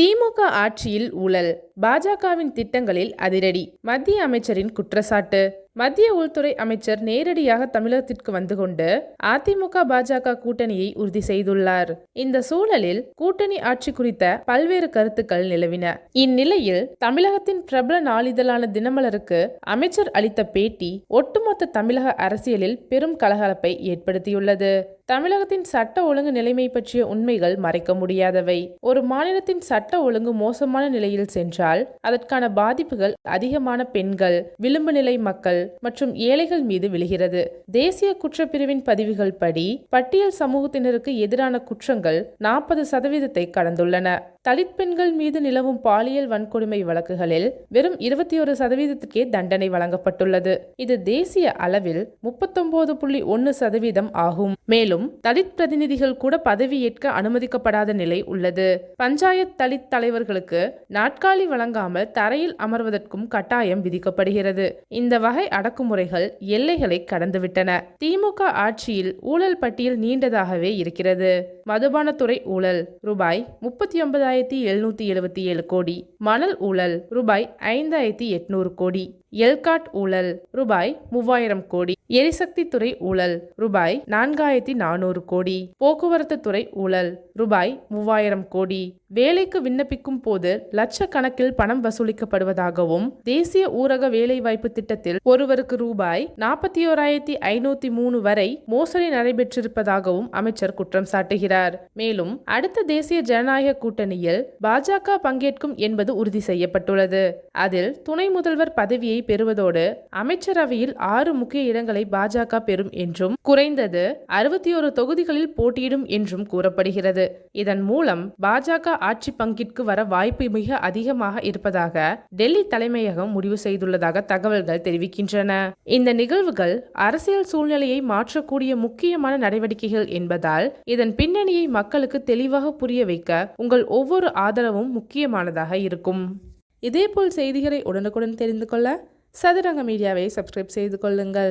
திமுக ஆட்சியில் ஊழல். பாஜகவின் திட்டங்களில் அதிரடி. மத்திய அமைச்சரின் குற்றச்சாட்டு. மத்திய உள்துறை அமைச்சர் நேரடியாக தமிழகத்திற்கு வந்து கொண்டு அதிமுக பாஜக கூட்டணியை உறுதி செய்துள்ளார். இந்த சூழலில் கூட்டணி ஆட்சி குறித்த பல்வேறு கருத்துக்கள் நிலவின. இந்நிலையில் தமிழகத்தின் பிரபல நாளிதழான தினமலருக்கு அமைச்சர் அளித்த பேட்டி ஒட்டுமொத்த தமிழக அரசியலில் பெரும் கலகலப்பை ஏற்படுத்தியுள்ளது. தமிழகத்தின் சட்ட ஒழுங்கு நிலைமை பற்றிய உண்மைகள் மறைக்க முடியாதவை. ஒரு மாநிலத்தின் சட்ட ஒழுங்கு மோசமான நிலையில் சென்றால் என்றால் அதற்கான பாதிப்புகள் அதிகமான பெண்கள் விளிம்பு நிலை மக்கள் மற்றும் ஏழைகள் மீது விழுகிறது. தேசிய குற்றப்பிரிவின் பதிவுகள் படி பட்டியல் சமூகத்தினருக்கு எதிரான குற்றங்கள் நாற்பது சதவீதத்தை கடந்துள்ளன. தலித் பெண்கள் மீது நிலவும் பாலியல் வன்கொடுமை வழக்குகளில் வெறும் இருபத்தி ஒரு சதவீதத்துக்கே தண்டனை வழங்கப்பட்டுள்ளது. இது தேசிய அளவில் முப்பத்தொன்பது புள்ளி ஒன்று சதவீதம் ஆகும். மேலும் தலித் பிரதிநிதிகள் கூட பதவியேற்க அனுமதிக்கப்படாத நிலை உள்ளது. பஞ்சாயத் தலித் தலைவர்களுக்கு நாட்காலி வழங்காமல் தரையில் அமர்வதற்கும் கட்டாயம் விதிக்கப்படுகிறது. இந்த வகை அடக்குமுறைகள் எல்லைகளை கடந்துவிட்டன. திமுக ஆட்சியில் ஊழல் பட்டியல் நீண்டதாகவே இருக்கிறது. மதுபானத்துறை ஊழல் ரூபாய் முப்பத்தி ஒன்பதாயிரத்தி எழுநூத்தி எழுபத்தி ஏழு கோடி. மணல் ஊழல் ரூபாய் ஐந்தாயிரத்தி எட்நூறு கோடி. எல்காட் ஊழல் ரூபாய் மூவாயிரம் கோடி. எரிசக்தி துறை ஊழல் ரூபாய் நான்காயிரத்தி நானூறு கோடி. போக்குவரத்து துறை ஊழல் ரூபாய் மூவாயிரம் கோடி. வேலைக்கு விண்ணப்பிக்கும் போது லட்சக்கணக்கில் பணம் வசூலிக்கப்படுவதாகவும் தேசிய ஊரக வேலைவாய்ப்பு திட்டத்தில் ஒருவருக்கு ரூபாய் நாற்பத்தி ஓராயிரத்தி ஐநூத்தி மூணு வரை மோசடி நடைபெற்றிருப்பதாகவும் அமைச்சர் குற்றம் சாட்டுகிறார். மேலும் அடுத்த தேசிய ஜனநாயக கூட்டணியில் பாஜக பங்கேற்கும் என்பது உறுதி செய்யப்பட்டுள்ளது. அதில் துணை முதல்வர் பதவியை பெறுவதோடு அமைச்சரவையில் ஆறு முக்கிய இடங்களை பாஜக பெறும் என்றும் குறைந்தது அறுபத்தி ஒரு தொகுதிகளில் போட்டியிடும் என்றும் கூறப்படுகிறது. இதன் மூலம் பாஜக ஆட்சி பங்கிற்கு வர வாய்ப்பு மிக அதிகமாக இருப்பதாக டெல்லி தலைமையகம் முடிவு செய்துள்ளதாக தகவல்கள் தெரிவிக்கின்றன. இந்த நிகழ்வுகள் அரசியல் சூழ்நிலையை மாற்றக்கூடிய முக்கியமான நடவடிக்கைகள் என்பதால் இதன் பின்னணியை மக்களுக்கு தெளிவாக புரிய வைக்க உங்கள் ஒவ்வொரு ஆதரவும் முக்கியமானதாக இருக்கும். இதேபோல் செய்திகளை உடனுக்குடன் தெரிந்து கொள்ள சதுரங்க மீடியாவை சப்ஸ்கிரைப் செய்து கொள்ளுங்கள்.